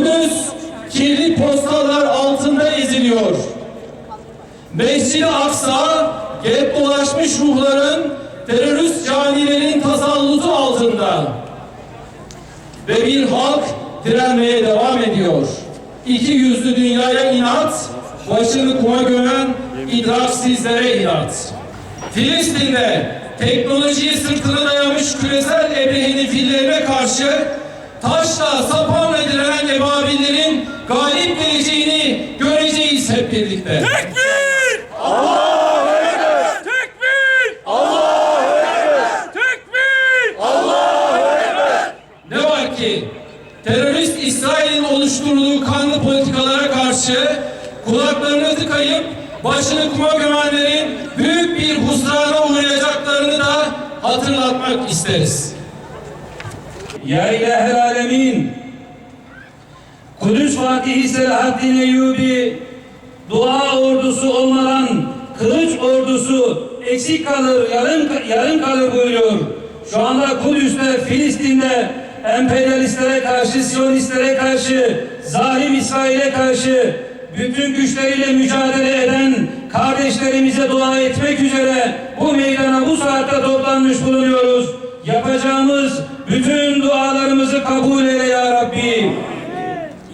Kudüs kirli postalar altında eziliyor. Mescid-i Aksa gelip dolaşmış ruhların terörist canilerin tasallutu altında. Ve bir halk direnmeye devam ediyor. İki yüzlü dünyaya inat, başını kuma gömen idraksizlere inat. Filistin'de teknolojiyi sırtına dayamış küresel ebrehenin fillerine karşı taşla sapanla direnen ebabillerin galip geleceğini göreceğiz hep birlikte. Tekbir! Allahu Ekber! Tekbir! Allahu Ekber! Tekbir! Ne var ki terörist İsrail'in oluşturduğu kanlı politikalara karşı kulaklarını tıkayıp başını kuma gömenlerin büyük bir husrana uğrayacaklarını da hatırlatmak isteriz. Ya İlahel Alemin Kudüs Fatihi Selahaddin Eyyubi dua ordusu olmadan kılıç ordusu eksik kalır, yarım, yarım kalır buyuruyor. Şu anda Kudüs'te, Filistin'de emperyalistlere karşı, Siyonistlere karşı, zalim İsrail'e karşı bütün güçleriyle mücadele eden kardeşlerimize dua etmek üzere bu meydana bu saatte toplanmış bulunuyoruz. Yapacağımız bütün dualarımızı kabul eyle ya Rabbi.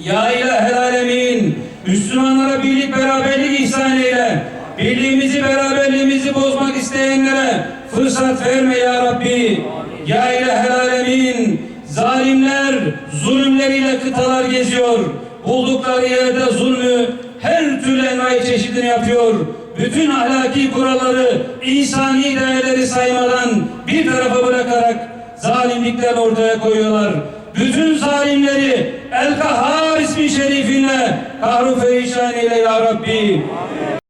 Ya İlahel Alemin, Müslümanlara birlik beraberlik ihsan eyle. Birliğimizi beraberliğimizi bozmak isteyenlere fırsat verme ya Rabbi. Ya İlahel Alemin, zalimler zulümleriyle kıtalar geziyor. Buldukları yerde zulmü her türlü envai çeşidini yapıyor. Bütün ahlaki kuralları, insani değerleri saymadan bir tarafa bırakarak zalimlikler ortaya koyuyorlar. Bütün zalimleri El Kahhar ismi şerifinle kahru perişan eyle ya.